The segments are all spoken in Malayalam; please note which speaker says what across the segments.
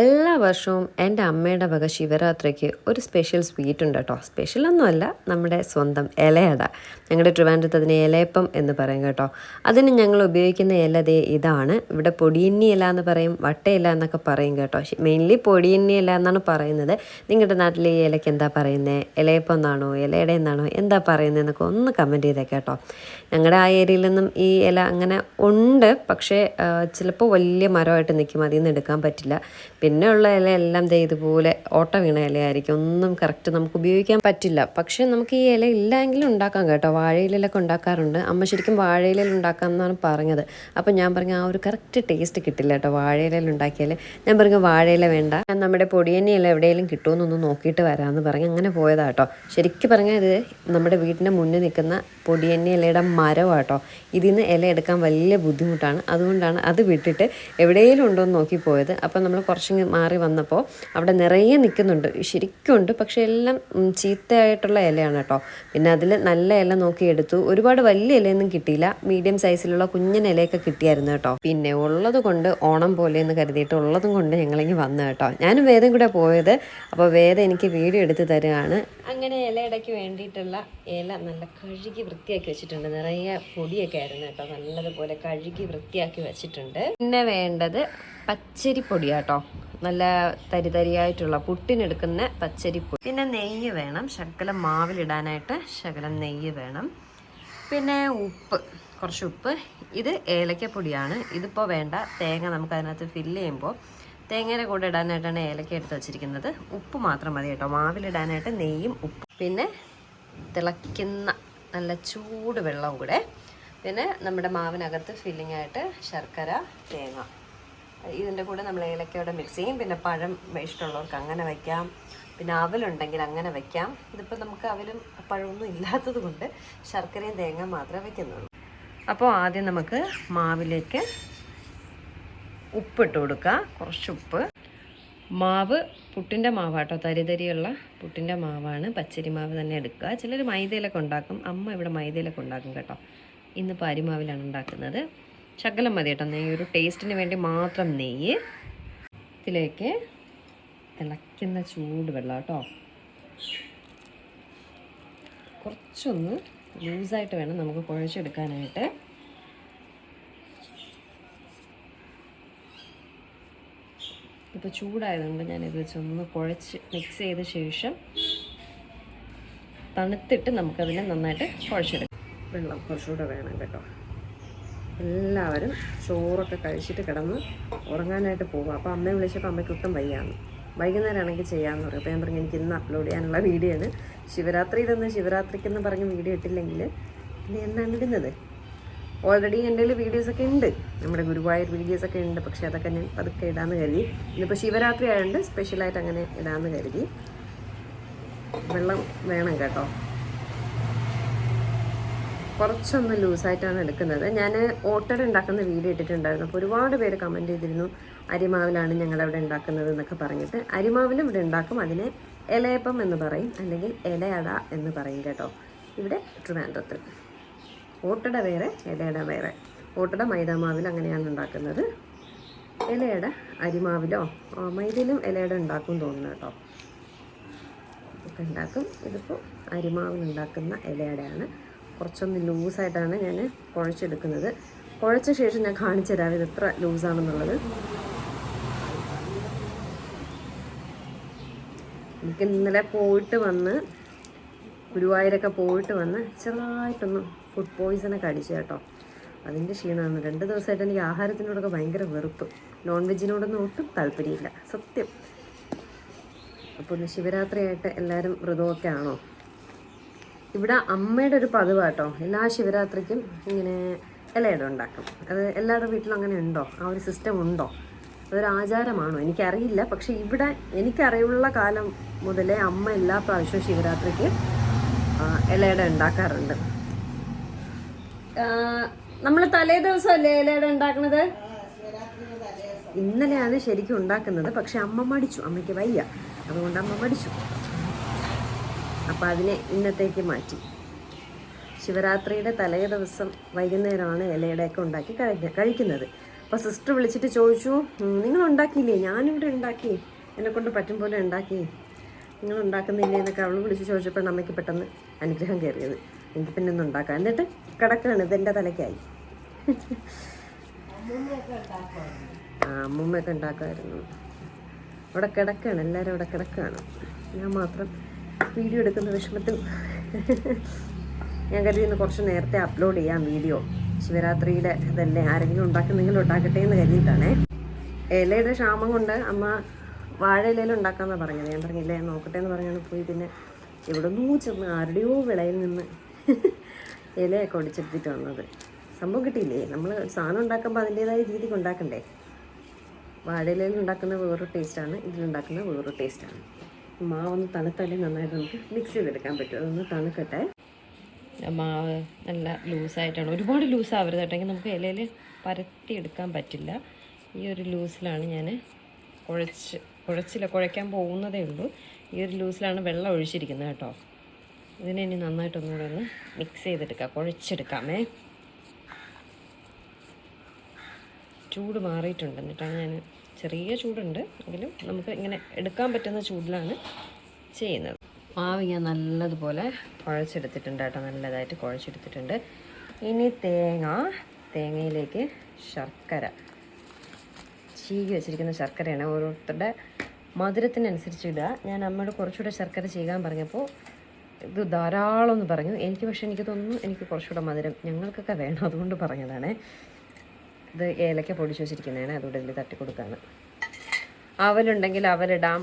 Speaker 1: എല്ലാ വർഷവും എന്റെ അമ്മയുടെ വക ശിവരാത്രിക്ക് ഒരു സ്പെഷ്യൽ സ്വീറ്റ് ഉണ്ട് കേട്ടോ. സ്പെഷ്യൽ ഒന്നുമല്ല നമ്മുടെ സ്വന്തം ഇലയട. ഞങ്ങളുടെ ട്രിവാൻഡ്രത്ത് അതിന് ഇലയപ്പം എന്ന് പറയും കേട്ടോ. അതിന് ഞങ്ങൾ ഉപയോഗിക്കുന്ന ഇല ദേ ഇതാണ്. ഇവിടെ പൊടിയന്നി ഇല എന്ന് പറയും വട്ടയില എന്നൊക്കെ പറയും കേട്ടോ. മെയിൻലി പൊടിയന്നി ഇല എന്നാണ് പറയുന്നത്. നിങ്ങളുടെ നാട്ടിൽ ഈ ഇലയ്ക്ക് എന്താ പറയുന്നത് ഇലയപ്പം എന്നാണോ? ഇലയുടെ എന്നാണോ? എന്താ പറയുന്നത് എന്നൊക്കെ ഒന്ന് കമന്റ് ചെയ്തേ കേട്ടോ. ഞങ്ങളുടെ ആ ഏരിയയിൽ നിന്നും ഈ ഇല അങ്ങനെ ഉണ്ട്. പക്ഷേ ചിലപ്പോൾ വലിയ മരമായിട്ട് നിൽക്കും അതിൽ നിന്ന് എടുക്കാൻ പറ്റില്ല. പിന്നെ ഉള്ള ഇല എല്ലാം ദേ ഇതുപോലെ ഓട്ട വീണ ഇലയായിരിക്കും. ഒന്നും കറക്റ്റ് നമുക്ക് ഉപയോഗിക്കാൻ പറ്റില്ല. പക്ഷേ നമുക്ക് ഈ ഇല ഇല്ലെങ്കിലും ഉണ്ടാക്കാം കേട്ടോ. വാഴയിലൊക്കെ ഉണ്ടാക്കാറുണ്ട്. അമ്മ ശരിക്കും വാഴയിലയിൽ ഉണ്ടാക്കാം എന്നാണ് പറഞ്ഞത്. അപ്പം ഞാൻ പറഞ്ഞു ആ ഒരു കറക്റ്റ് ടേസ്റ്റ് കിട്ടില്ല കേട്ടോ വാഴയിലയിൽ ഉണ്ടാക്കിയാൽ ഞാൻ പറഞ്ഞു വാഴയില വേണ്ട. ഞാൻ നമ്മുടെ പൊടിയന്നി ഇല എവിടെയെങ്കിലും കിട്ടുമെന്നൊന്ന് നോക്കിയിട്ട് വരാമെന്ന് പറഞ്ഞ് അങ്ങനെ പോയതാ കേട്ടോ. ശരിക്കും പറഞ്ഞാൽ ഇത് നമ്മുടെ വീടിന്റെ മുന്നിൽ നിൽക്കുന്ന പൊടിയന്നി ഇലയുടെ കേട്ടോ. ഇതിൽ നിന്ന് ഇല എടുക്കാൻ വലിയ ബുദ്ധിമുട്ടാണ്. അതുകൊണ്ടാണ് അത് വിട്ടിട്ട് എവിടെയെങ്കിലും ഉണ്ടോ എന്ന് നോക്കി പോയത്. അപ്പം നമ്മൾ കുറച്ച് മാറി വന്നപ്പോൾ അവിടെ നിറയെ നിൽക്കുന്നുണ്ട് ശരിക്കും ഉണ്ട്. പക്ഷേ എല്ലാം ചീത്തയായിട്ടുള്ള ഇലയാണ് കേട്ടോ. പിന്നെ അതിൽ നല്ല ഇല നോക്കി എടുത്തു. ഒരുപാട് വലിയ ഇലയൊന്നും കിട്ടിയില്ല. മീഡിയം സൈസിലുള്ള കുഞ്ഞൻ ഇലയൊക്കെ കിട്ടിയായിരുന്നു കേട്ടോ. പിന്നെ ഉള്ളത് കൊണ്ട് ഓണം പോലെ എന്ന് കരുതിയിട്ട് ഉള്ളതും കൊണ്ട് ഞങ്ങളിങ്ങ് വന്നു കേട്ടോ. ഞാനും വേദം കൂടെ പോയത്. അപ്പോൾ വേദം എനിക്ക് വീഡിയോ എടുത്ത് തരുകയാണ് അങ്ങനെ ഇലയിടയ്ക്ക് വേണ്ടിയിട്ടുള്ള ഇല നല്ല കഴുകി വൃത്തിയാക്കി വെച്ചിട്ടുണ്ട്. നിറയെ പൊടിയൊക്കെ ആയിരുന്നു കേട്ടോ. നല്ലതുപോലെ കഴുകി വൃത്തിയാക്കി വെച്ചിട്ടുണ്ട്. പിന്നെ വേണ്ടത് പച്ചരിപ്പൊടി കേട്ടോ നല്ല തരി തരിയായിട്ടുള്ള പുട്ടിനെടുക്കുന്ന പച്ചരിപ്പൊടി. പിന്നെ നെയ്യ് വേണം. ശകലം മാവിലിടാനായിട്ട് ശകലം നെയ്യ് വേണം. പിന്നെ ഉപ്പ് കുറച്ച് ഉപ്പ്. ഇത് ഏലക്കപ്പൊടിയാണ്. ഇതിപ്പോൾ വേണ്ട. തേങ്ങ നമുക്ക് അതിനകത്ത് ഫില്ല് ചെയ്യുമ്പോൾ തേങ്ങയുടെ കൂടെ ഇടാനായിട്ടാണ് ഏലക്ക എടുത്ത് വെച്ചിരിക്കുന്നത്. ഉപ്പ് മാത്രം മതി കേട്ടോ മാവിലിടാനായിട്ട് നെയ്യും ഉപ്പ്. പിന്നെ തിളയ്ക്കുന്ന നല്ല ചൂട് വെള്ളവും കൂടെ. പിന്നെ നമ്മുടെ മാവിനകത്ത് ഫില്ലിംഗ് ആയിട്ട് ശർക്കര തേങ്ങ. ഇതിന്റെ കൂടെ നമ്മൾ ഏലക്കയോടെ മിക്സ് ചെയ്യും. പിന്നെ പഴം ഇഷ്ടമുള്ളവർക്ക് അങ്ങനെ വയ്ക്കാം പിന്നെ അവലുണ്ടെങ്കിൽ അങ്ങനെ വയ്ക്കാം ഇതിപ്പോൾ നമുക്ക് അവലും പഴമൊന്നും ഇല്ലാത്തത് കൊണ്ട് ശർക്കരയും തേങ്ങ മാത്രമേ വയ്ക്കുന്നുള്ളൂ അപ്പോൾ ആദ്യം നമുക്ക് മാവിലേക്ക് ഉപ്പിട്ട് കൊടുക്കുക കുറച്ച് ഉപ്പ്. മാവ് പുട്ടിന്റെ മാവാട്ടോ. തരിതരിയുള്ള പുട്ടിന്റെ മാവാണ്. പച്ചരി മാവ് തന്നെ എടുക്കുക. ചിലർ മൈദയിലൊക്കെ ഉണ്ടാക്കും. അമ്മ ഇവിടെ മൈദയിലൊക്കെ ഉണ്ടാക്കും കേട്ടോ. ഇന്നിപ്പോൾ അരിമാവിലാണ് ഉണ്ടാക്കുന്നത്. ശകലം മതി കേട്ടോ. നെയ്യ് ഒരു ടേസ്റ്റിന് വേണ്ടി മാത്രം നെയ്യ്. ഇതിലേക്ക് തിളയ്ക്കുന്ന ചൂട് വെള്ളം കേട്ടോ. കുറച്ചൊന്ന് ലൂസായിട്ട് വേണം നമുക്ക് കുഴച്ചെടുക്കാനായിട്ട്. ഇപ്പോൾ ചൂടായതുകൊണ്ട് ഞാനിത് വെച്ചൊന്ന് കുഴച്ച് മിക്സ് ചെയ്ത ശേഷം തണുത്തിട്ട് നമുക്കതിനെ നന്നായിട്ട് കുഴച്ചെടുക്കാം. വെള്ളം കുറച്ചുകൂടെ വേണം കേട്ടോ. എല്ലാവരും ചോറൊക്കെ കഴിച്ചിട്ട് കിടന്ന് ഉറങ്ങാനായിട്ട് പോകും അപ്പോൾ അമ്മയെ വിളിച്ചപ്പോൾ അമ്മയ്ക്ക് ഒട്ടും വയ്യാന്ന്. വൈകുന്നേരമാണെങ്കിൽ ചെയ്യാമെന്ന് പറയും. അപ്പോൾ ഞാൻ പറഞ്ഞു എനിക്ക് ഇന്ന് അപ്ലോഡ് ചെയ്യാനുള്ള വീഡിയോ ആണ്. ശിവരാത്രിയിലൊന്ന് ശിവരാത്രിക്കെന്ന് പറഞ്ഞ് വീഡിയോ ഇട്ടില്ലെങ്കിൽ പിന്നെ എന്താണ് ഇടുന്നത്? ഓൾറെഡി എന്റെ വീഡിയോസൊക്കെ ഉണ്ട്. നമ്മുടെ ഗുരുവായൂർ വീഡിയോസൊക്കെ ഉണ്ട്. പക്ഷേ അതൊക്കെ ഞാൻ പതുക്കെ ഇടാമെന്ന് കരുതി. ഇന്നിപ്പോൾ ശിവരാത്രി ആയതുകൊണ്ട് സ്പെഷ്യലായിട്ട് അങ്ങനെ ഇടാമെന്ന് കരുതി. വെള്ളം വേണം കേട്ടോ. കുറച്ചൊന്ന് ലൂസായിട്ടാണ് എടുക്കുന്നത്. ഞാൻ ഓട്ടട ഉണ്ടാക്കുന്ന വീഡിയോ ഇട്ടിട്ടുണ്ടായിരുന്നു. അപ്പോൾ ഒരുപാട് പേര് കമന്റ് ചെയ്തിരുന്നു അരിമാവിലാണ് ഞങ്ങളവിടെ ഉണ്ടാക്കുന്നത് എന്നൊക്കെ പറഞ്ഞിട്ട്. അരിമാവിലും ഇവിടെ ഉണ്ടാക്കും. അതിനെ ഇലയപ്പം എന്ന് പറയും. അല്ലെങ്കിൽ ഇലയട എന്ന് പറയും കേട്ടോ. ഇവിടെ ട്രിവാൻഡ്രത്ത്. ഓട്ടട വേറെ ഇലയട വേറെ. ഓട്ടട മൈദാമാവിൽ അങ്ങനെയാണ് ഉണ്ടാക്കുന്നത്. ഇലയട അരിമാവിലോ? മൈദയിലും ഇലയട ഉണ്ടാക്കും തോന്നുന്നു കേട്ടോ. ഒക്കെ ഉണ്ടാക്കും. ഇതിപ്പോൾ അരിമാവിൽ ഉണ്ടാക്കുന്ന ഇലയടയാണ്. കുറച്ചൊന്ന് ലൂസായിട്ടാണ് ഞാൻ കുഴച്ചെടുക്കുന്നത്. കുഴച്ച ശേഷം ഞാൻ കാണിച്ചു തരാം ഇത് എത്ര ലൂസാണെന്നുള്ളത്. എനിക്ക് ഇന്നലെ പോയിട്ട് വന്ന് ഗുരുവായൂരൊക്കെ പോയിട്ട് വന്ന് ചെറുതായിട്ടൊന്ന് ഫുഡ് പോയിസണൊക്കെ അടിച്ചു കേട്ടോ. അതിന്റെ ക്ഷീണമാണ്. രണ്ട് ദിവസമായിട്ട് എനിക്ക് ആഹാരത്തിനോടൊക്കെ ഭയങ്കര വെറുപ്പ്. നോൺ വെജിനോടൊന്നും ഒട്ടും താല്പര്യമില്ല. സത്യം. അപ്പോൾ ഇന്ന് ശിവരാത്രിയായിട്ട് എല്ലാവരും വ്രതമൊക്കെ ആണോ? ഇവിടെ അമ്മയുടെ ഒരു പതിവ് കേട്ടോ എല്ലാ ശിവരാത്രിക്കും ഇങ്ങനെ ഇലയിട ഉണ്ടാക്കും. അത് എല്ലാവരുടെ വീട്ടിലും അങ്ങനെ ഉണ്ടോ? ആ ഒരു സിസ്റ്റം ഉണ്ടോ? അതൊരു ആചാരമാണോ? എനിക്കറിയില്ല. പക്ഷേ ഇവിടെ എനിക്കറിയുള്ള കാലം മുതലേ അമ്മ എല്ലാ പ്രാവശ്യവും ശിവരാത്രിക്ക് ഇലയിട ഉണ്ടാക്കാറുണ്ട്. നമ്മൾ തലേ ദിവസമല്ലേ ഇലയിട ഉണ്ടാക്കുന്നത് ഇന്നലെയാണ് ശരിക്കും ഉണ്ടാക്കുന്നത്. പക്ഷെ അമ്മ മടിച്ചു. അമ്മയ്ക്ക് വയ്യ. അതുകൊണ്ട് അമ്മ മടിച്ചു. അപ്പം അതിനെ ഇന്നത്തേക്ക് മാറ്റി. ശിവരാത്രിയുടെ തലേ ദിവസം വൈകുന്നേരമാണ് ഇലയുടെയൊക്കെ ഉണ്ടാക്കി കഴിക്ക കഴിക്കുന്നത്. അപ്പോൾ സിസ്റ്റർ വിളിച്ചിട്ട് ചോദിച്ചു നിങ്ങൾ ഉണ്ടാക്കിയില്ലേ ഞാനിവിടെ ഉണ്ടാക്കി. എന്നെക്കൊണ്ട് പറ്റും പോലെ ഉണ്ടാക്കി. നിങ്ങൾ ഉണ്ടാക്കുന്നില്ലേ എന്നൊക്കെ അവൾ വിളിച്ച് ചോദിച്ചപ്പോൾ അമ്മയ്ക്ക് പെട്ടെന്ന് അനുഗ്രഹം കയറിയത്. എനിക്ക് പിന്നെ ഒന്നും ഉണ്ടാക്കാം. എന്നിട്ട് കിടക്കുകയാണ് ഇതെന്റെ തലയ്ക്കായി. ആ അമ്മൂമ്മയൊക്കെ ഉണ്ടാക്കുമായിരുന്നു. അവിടെ കിടക്കുകയാണ് എല്ലാവരും അവിടെ കിടക്കുകയാണ്. ഞാൻ മാത്രം വീഡിയോ എടുക്കുന്ന വിഷമത്തിൽ ഞാൻ കരുതിയിരുന്നു കുറച്ച് നേരത്തെ അപ്ലോഡ് ചെയ്യാം വീഡിയോ. ശിവരാത്രിയുടെ ഇതല്ലേ? ആരെങ്കിലും ഉണ്ടാക്കുന്നെങ്കിലും ഉണ്ടാക്കട്ടെ എന്ന് കരുതിയിട്ടാണേ. ഇലയുടെ ക്ഷാമം കൊണ്ട് അമ്മ വാഴയിലയിൽ ഉണ്ടാക്കാമെന്നാണ് പറഞ്ഞത്. ഞാൻ പറഞ്ഞില്ലേ നോക്കട്ടെ എന്ന് പറഞ്ഞാണ് പോയി. പിന്നെ ഇവിടെ നിന്നോ ചെന്ന് ആരുടെയോ വിളയിൽ നിന്ന് ഇലയൊക്കെ ഒടിച്ചെടുത്തിട്ട് വന്നത്. സംഭവം കിട്ടിയില്ലേ? നമ്മൾ സാധനം ഉണ്ടാക്കുമ്പോൾ അതിന്റേതായ രീതിക്ക് ഉണ്ടാക്കണ്ടേ? വാഴയിലയിൽ ഉണ്ടാക്കുന്ന വേറൊരു ടേസ്റ്റാണ് ഇതിലുണ്ടാക്കുന്ന വേറൊരു ടേസ്റ്റാണ് മാവൊന്ന് തണുത്താലേ നന്നായിട്ട് നമുക്ക് മിക്സ് ചെയ്തെടുക്കാൻ പറ്റും. അതൊന്ന് തണുക്കട്ടെ. മാവ് നല്ല ലൂസായിട്ടാണ്. ഒരുപാട് ലൂസ് ആവരുത് കേട്ടെങ്കിൽ നമുക്ക് ഇലയിൽ പരത്തി എടുക്കാൻ പറ്റില്ല. ഈ ഒരു ലൂസിലാണ് ഞാൻ കുഴച്ച് കുഴച്ചില്ല കുഴയ്ക്കാൻ പോകുന്നതേ ഉള്ളൂ. ഈ ഒരു ലൂസിലാണ് വെള്ളം ഒഴിച്ചിരിക്കുന്നത് കേട്ടോ. ഇതിനെ ഇനി നന്നായിട്ടൊന്നുകൂടെ ഒന്ന് മിക്സ് ചെയ്തെടുക്കാം. കുഴച്ചെടുക്കാമേ. ചൂട് മാറിയിട്ടുണ്ട് എന്നിട്ടാണ് ഞാൻ ചെറിയ ചൂടുണ്ട്. എങ്കിലും നമുക്ക് ഇങ്ങനെ എടുക്കാൻ പറ്റുന്ന ചൂടിലാണ് ചെയ്യുന്നത്. മാവ് ഞാൻ നല്ലതുപോലെ കുഴച്ചെടുത്തിട്ടുണ്ട് കേട്ടോ. നല്ലതായിട്ട് കുഴച്ചെടുത്തിട്ടുണ്ട്. ഇനി തേങ്ങ തേങ്ങയിലേക്ക് ശർക്കര. ചീകി വെച്ചിരിക്കുന്ന ശർക്കരയാണ് ഓരോരുത്തരുടെ മധുരത്തിനനുസരിച്ച് ഇടുക. ഞാൻ അമ്മയോട് കുറച്ചുകൂടെ ശർക്കര ചെയ്യാൻ പറഞ്ഞപ്പോൾ ഇത് ധാരാളം എന്ന് പറഞ്ഞു. എനിക്ക് പക്ഷേ എനിക്ക് തോന്നുന്നു എനിക്ക് കുറച്ചുകൂടെ മധുരം ഞങ്ങൾക്കൊക്കെ വേണം അതുകൊണ്ട് പറഞ്ഞതാണ്. ഇത് ഏലക്ക പൊടിച്ച് വെച്ചിരിക്കുന്നതാണ്. അതുകൊണ്ട് ഇതിൽ തട്ടി കൊടുക്കുകയാണ് അവലുണ്ടെങ്കിൽ അവലിടാം.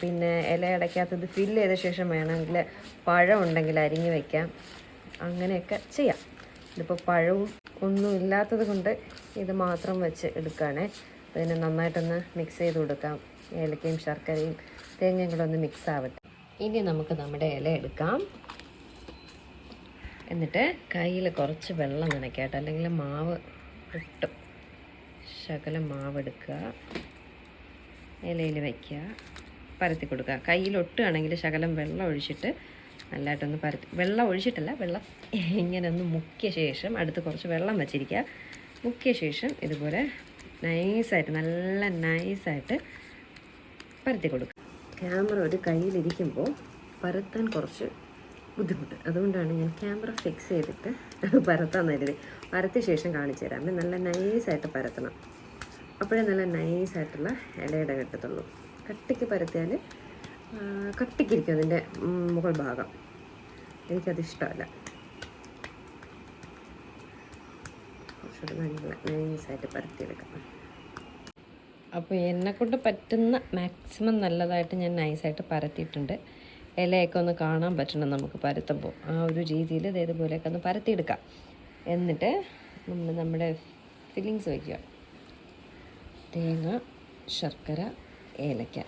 Speaker 1: പിന്നെ ഇലയടയ്ക്കകത്ത് ഇത് ഫില്ല് ചെയ്ത ശേഷം വേണമെങ്കിൽ പഴം ഉണ്ടെങ്കിൽ അരിഞ്ഞ് വയ്ക്കാം അങ്ങനെയൊക്കെ ചെയ്യാം. ഇതിപ്പോൾ പഴവും ഒന്നും ഇല്ലാത്തത് കൊണ്ട് ഇത് മാത്രം വെച്ച് എടുക്കുകയാണേ അതിനെ നന്നായിട്ടൊന്ന് മിക്സ് ചെയ്ത് കൊടുക്കാം. ഏലക്കയും ശർക്കരയും തേങ്ങയും കൂടെ ഒന്ന് മിക്സ് ആവട്ടെ. ഇനി നമുക്ക് നമ്മുടെ ഇല എടുക്കാം. എന്നിട്ട് കയ്യിൽ കുറച്ച് വെള്ളം നനയ്ക്കാട്ടെ അല്ലെങ്കിൽ മാവ് ഒട്ടും ശകലം മാവ് എടുക്കുക ഇലയിൽ വയ്ക്കുക. പരത്തി കൊടുക്കുക. കയ്യിൽ ഒട്ടുകയാണെങ്കിൽ ശകലം വെള്ളം ഒഴിച്ചിട്ട് നല്ലതായിട്ടൊന്ന് പരത്തി വെള്ളം ഒഴിച്ചിട്ടല്ല വെള്ളം ഇങ്ങനെ ഒന്ന് മുക്കിയ ശേഷം അടുത്ത് കുറച്ച് വെള്ളം വെച്ചിരിക്കുക. മുക്കിയ ശേഷം ഇതുപോലെ നൈസായിട്ട് നല്ല നൈസായിട്ട് പരത്തി കൊടുക്കുക. ക്യാമറ ഒരു കയ്യിലിരിക്കുമ്പോൾ പരത്താൻ കുറച്ച് ബുദ്ധിമുട്ട്. അതുകൊണ്ടാണ് ഞാൻ ക്യാമറ ഫിക്സ് ചെയ്തിട്ട് പരത്താൻ കരുതി. പരത്തിയ ശേഷം കാണിച്ചു തരാം. നല്ല നൈസായിട്ട് പരത്തണം. അപ്പോഴേ നല്ല നൈസായിട്ടുള്ള ഇലയുടെ കിട്ടത്തുള്ളൂ. കട്ടിക്ക് പരത്തിയാൽ കട്ടിക്കിരിക്കും അതിന്റെ മുകൾ ഭാഗം. എനിക്കത് ഇഷ്ടമല്ല. കുറച്ചുകൂടെ നല്ല നൈസായിട്ട് പരത്തിയെടുക്കാം അപ്പോൾ എന്നെക്കൊണ്ട് പറ്റുന്ന മാക്സിമം നല്ലതായിട്ട് ഞാൻ നൈസായിട്ട് പരത്തിയിട്ടുണ്ട്. ഇലയൊക്കെ ഒന്ന് കാണാൻ പറ്റണം നമുക്ക് പരത്തുമ്പോൾ. ആ ഒരു രീതിയിൽ ഇത് ഇതുപോലെയൊക്കെ ഒന്ന് പരത്തിയെടുക്കാം. എന്നിട്ട് നമ്മൾ നമ്മുടെ ഫില്ലിങ്സ് വയ്ക്കുക തേങ്ങ ശർക്കര ഏലക്ക.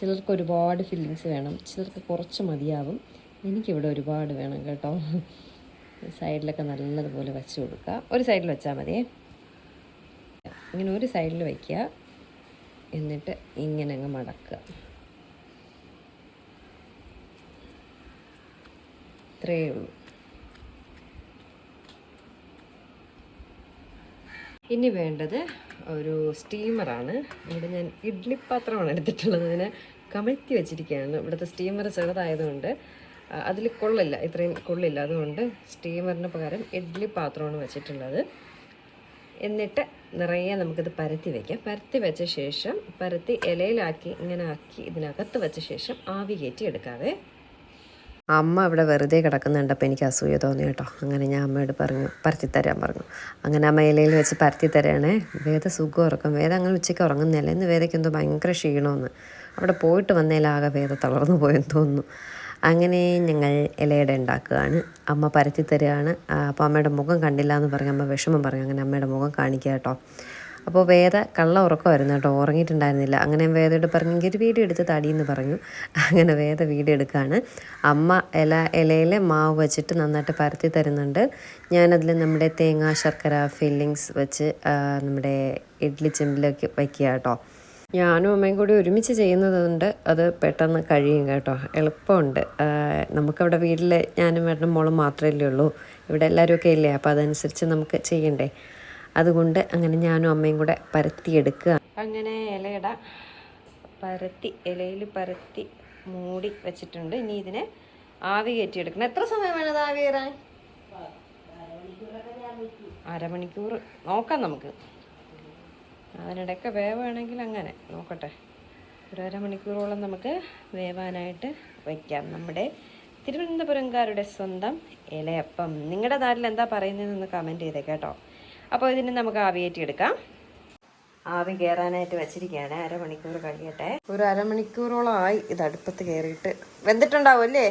Speaker 1: ചിലർക്ക് ഒരുപാട് ഫില്ലിങ്സ് വേണം. ചിലർക്ക് കുറച്ച് മതിയാവും. എനിക്കിവിടെ ഒരുപാട് വേണം കേട്ടോ. സൈഡിലൊക്കെ നല്ലതുപോലെ വെച്ച് കൊടുക്കുക. ഒരു സൈഡിൽ വെച്ചാൽ മതിയേ. ഇങ്ങനെ ഒരു സൈഡിൽ വയ്ക്കുക. എന്നിട്ട് ഇങ്ങനെ അങ്ങ് മടക്കുക. ഇത്രയേ ഉള്ളൂ. ഇനി വേണ്ടത് ഒരു സ്റ്റീമറാണ്. ഇവിടെ ഞാൻ ഇഡ്ഡലി പാത്രമാണ് എടുത്തിട്ടുള്ളത്. അതിനെ കമഴ്ത്തി വെച്ചിരിക്കുകയാണ്. ഇവിടുത്തെ സ്റ്റീമർ ചെറുതായതുകൊണ്ട് അതിൽ കൊള്ളില്ല. ഇത്രയും കൊള്ളില്ല. അതുകൊണ്ട് സ്റ്റീമറിന് പകരം ഇഡ്ഡലി പാത്രമാണ് വെച്ചിട്ടുള്ളത്. എന്നിട്ട് നിറയെ നമുക്കിത് പരത്തി വയ്ക്കാം പരത്തി വെച്ച ശേഷം പരത്തി ഇലയിലാക്കി ഇങ്ങനെ ആക്കി ഇതിനകത്ത് വെച്ച ശേഷം ആവി കയറ്റി എടുക്കാവേ. അമ്മ ഇവിടെ വെറുതെ കിടക്കുന്നുണ്ടപ്പോൾ എനിക്ക് അസൂയ തോന്നി കേട്ടോ. അങ്ങനെ ഞാൻ അമ്മയോട് പറഞ്ഞു പരത്തി തരാൻ പറഞ്ഞു. അങ്ങനെ അമ്മ ഇലയിൽ വെച്ച് പരത്തി തരണേ. വേദ സുഖം ഉറക്കം. വേദ അങ്ങനെ ഉച്ചയ്ക്ക് ഉറങ്ങുന്നില്ല. ഇന്ന് വേദയ്ക്ക് എന്തോ ഭയങ്കര ക്ഷീണമെന്ന് അവിടെ പോയിട്ട് വന്നതിലാകെ വേദ തളർന്നു പോയെന്ന് തോന്നുന്നു. അങ്ങനെ ഞങ്ങൾ ഇലയുടെ ഉണ്ടാക്കുകയാണ്. അമ്മ പരത്തി തരികയാണ് അപ്പോൾ അമ്മയുടെ മുഖം കണ്ടില്ല എന്ന് പറഞ്ഞ് അമ്മ വിഷമം പറഞ്ഞു. അങ്ങനെ അമ്മയുടെ മുഖം കാണിക്കുക കേട്ടോ. അപ്പോൾ വേദ കള്ള ഉറക്കമായിരുന്നു കേട്ടോ ഉറങ്ങിയിട്ടുണ്ടായിരുന്നില്ല. അങ്ങനെ വേദയോട് പറഞ്ഞു "എനിക്ക് ഒരു വീഡിയോ എടുത്ത് എന്ന് പറഞ്ഞു. അങ്ങനെ വേദ വീഡിയോ എടുക്കുകയാണ്. അമ്മ ഇല ഇലയിൽ മാവ് വെച്ചിട്ട് നന്നായിട്ട് പരത്തി തരുന്നുണ്ട്. ഞാനതിൽ നമ്മുടെ തേങ്ങ ശർക്കര ഫില്ലിങ്സ് വെച്ച് നമ്മുടെ ഇഡ്ഡലി ചെമ്പിലേക്ക് വയ്ക്കുക കേട്ടോ. ഞാനും അമ്മയും കൂടി ഒരുമിച്ച് ചെയ്യുന്നതുകൊണ്ട് അത് പെട്ടെന്ന് കഴിയും കേട്ടോ. എളുപ്പമുണ്ട്. നമുക്കവിടെ വീട്ടിൽ ഞാനും വേണ്ട മോളും മാത്രമല്ലേ ഉള്ളൂ. ഇവിടെ എല്ലാവരും ഒക്കെ ഇല്ലേ? അപ്പോൾ അതനുസരിച്ച് നമുക്ക് ചെയ്യണ്ടേ? അതുകൊണ്ട് അങ്ങനെ ഞാനും അമ്മയും കൂടെ പരത്തി എടുക്കുക. അങ്ങനെ ഇലയിട പരത്തി ഇലയിൽ പരത്തി മൂടി വെച്ചിട്ടുണ്ട്. ഇനി ഇതിനെ ആവി കയറ്റിയെടുക്കണം എത്ര സമയം വേണത് ആവി കയറാൻ? അരമണിക്കൂർ. നോക്കാം നമുക്ക്. അതിനിടയ്ക്ക് വേവാണെങ്കിൽ അങ്ങനെ. നോക്കട്ടെ. ഒരു അരമണിക്കൂറോളം നമുക്ക് വേവാനായിട്ട് വയ്ക്കാം നമ്മുടെ തിരുവനന്തപുരംകാരുടെ സ്വന്തം ഇലയപ്പം. നിങ്ങളുടെ നാട്ടിൽ എന്താ പറയുന്നതെന്ന് കമന്റ് ചെയ്തേ കേട്ടോ. അപ്പോൾ ഇതിന് നമുക്ക് ആവിയേറ്റി എടുക്കാം. ആവി കയറാനായിട്ട് വെച്ചിരിക്കുകയാണ്. അരമണിക്കൂർ കഴിയട്ടെ. ഒരു അരമണിക്കൂറോളം ആയി ഇത് അടുപ്പത്ത് കയറിയിട്ട് വെന്തിട്ടുണ്ടാവും അല്ലേ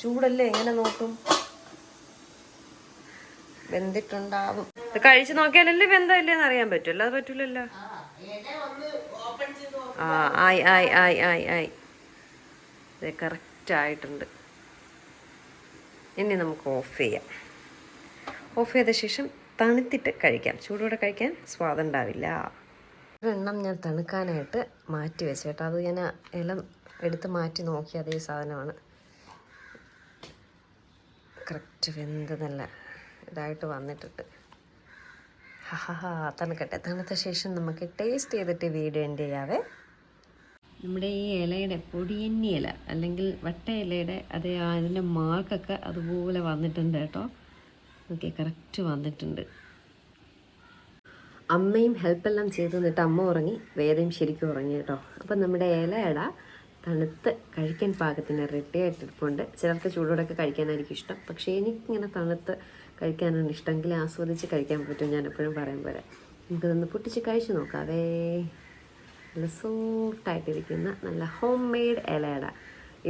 Speaker 1: ചൂടല്ലേ? എങ്ങനെ നോക്കും? വെന്തിട്ടുണ്ടാവും. ഇത് കഴിച്ചു നോക്കിയാലല്ലേ വെന്തല്ലേന്ന് അറിയാൻ പറ്റുമല്ലോ അത് പറ്റൂലല്ലോ. ആ ആയി ആയി ആയി ആയി ആയി. കറക്റ്റ് ആയിട്ടുണ്ട്. ഇനി നമുക്ക് ഓഫ് ചെയ്യാം. ഓഫ് ചെയ്ത ശേഷം തണുത്തിട്ട് കഴിക്കാം. ചൂടോടെ കഴിക്കാൻ സ്വാദുണ്ടാവില്ല ഒരെണ്ണം ഞാൻ തണുക്കാനായിട്ട് മാറ്റി വെച്ചു കേട്ടോ. അത് ഞാൻ ഇലം എടുത്ത് മാറ്റി നോക്കിയ അതേ സാധനമാണ്. കറക്റ്റ് വെന്ത് നല്ല ഇതായിട്ട് വന്നിട്ടുണ്ട്. ഹാ തണുക്കട്ടെ. തണുത്ത ശേഷം നമുക്ക് ടേസ്റ്റ് ചെയ്തിട്ട് വീഡിയോ എന്റെ ചെയ്യാവേ. നമ്മുടെ ഈ ഇലയുടെ പൊടിയന്നി ഇല അല്ലെങ്കിൽ വട്ട ഇലയുടെ അതേ അതിന്റെ മാർക്കൊക്കെ അതുപോലെ വന്നിട്ടുണ്ട് കേട്ടോ. ഓക്കെ കറക്റ്റ് വന്നിട്ടുണ്ട്. അമ്മയും ഹെൽപ്പെല്ലാം ചെയ്ത് നിന്നിട്ട് അമ്മ ഉറങ്ങി വേദയും ശരിക്കും ഉറങ്ങി കേട്ടോ. അപ്പം നമ്മുടെ ഇലയട തണുത്ത് കഴിക്കാൻ പാകത്തിന് റെഡി ആയിട്ടിരിപ്പുണ്ട്. ചിലർക്ക് ചൂടോടൊക്കെ കഴിക്കാനായിരിക്കും ഇഷ്ടം. പക്ഷേ എനിക്കിങ്ങനെ തണുത്ത് കഴിക്കാനാണ് ഇഷ്ടമെങ്കിൽ ആസ്വദിച്ച് കഴിക്കാൻ പറ്റും ഞാൻ എപ്പോഴും പറയും പോലെ. നമുക്കിതൊന്ന് പൊട്ടിച്ച് കഴിച്ചു നോക്കാവേ. നല്ല സോഫ്റ്റായിട്ടിരിക്കുന്ന നല്ല ഹോം മെയ്ഡ് ഇലയട.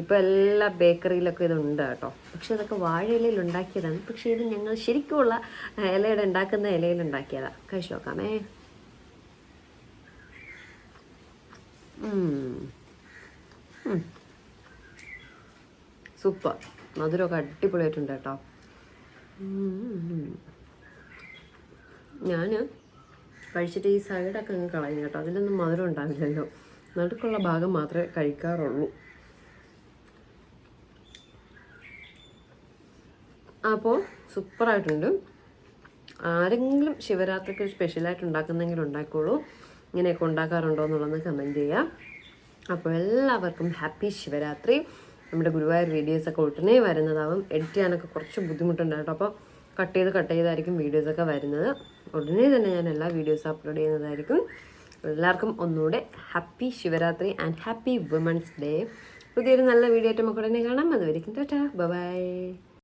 Speaker 1: ഇപ്പോൾ എല്ലാ ബേക്കറിയിലൊക്കെ ഇതുണ്ട് കേട്ടോ. പക്ഷെ അതൊക്കെ വാഴയിലയിൽ ഉണ്ടാക്കിയതാണ്. പക്ഷേ ഇത് ഞങ്ങൾ ശരിക്കുമുള്ള ഇലയുടെ ഉണ്ടാക്കുന്ന ഇലയിൽ ഉണ്ടാക്കിയതാണ് കഴിച്ചു നോക്കാമേ. സൂപ്പർ. മധുരമൊക്കെ അടിപൊളിയായിട്ടുണ്ട് കേട്ടോ. ഞാൻ കഴിച്ചിട്ട് ഈ സൈഡൊക്കെ അങ്ങ് കളയും കേട്ടോ. അതിലൊന്നും മധുരം ഉണ്ടാവില്ലല്ലോ. നടുക്കുള്ള ഭാഗം മാത്രമേ കഴിക്കാറുള്ളൂ. അപ്പോൾ സൂപ്പറായിട്ടുണ്ട്. ആരെങ്കിലും ശിവരാത്രിക്ക് സ്പെഷ്യലായിട്ട് ഉണ്ടാക്കുന്നെങ്കിൽ ഉണ്ടാക്കുള്ളൂ. ഇങ്ങനെയൊക്കെ ഉണ്ടാക്കാറുണ്ടോ എന്നുള്ളത് കമന്റ് ചെയ്യാം. അപ്പോൾ എല്ലാവർക്കും ഹാപ്പി ശിവരാത്രി. നമ്മുടെ ഗുരുവായൂർ വീഡിയോസൊക്കെ ഉടനെ വരുന്നതാവും. എഡിറ്റ് ചെയ്യാനൊക്കെ കുറച്ച് ബുദ്ധിമുട്ടുണ്ട് കേട്ടോ. അപ്പോൾ കട്ട് ചെയ്ത് കട്ട് ചെയ്തായിരിക്കും വീഡിയോസൊക്കെ വരുന്നത്. ഉടനെ തന്നെ ഞാൻ എല്ലാ വീഡിയോസും അപ്ലോഡ് ചെയ്യുന്നതായിരിക്കും. എല്ലാവർക്കും ഒന്നുകൂടെ happy Shivaratri and happy women's day പുതിയൊരു നല്ല വീഡിയോ ആയിട്ട് നമുക്ക് ഉടനെ കാണാം. അതുവരെയും ടാറ്റാ. ബൈ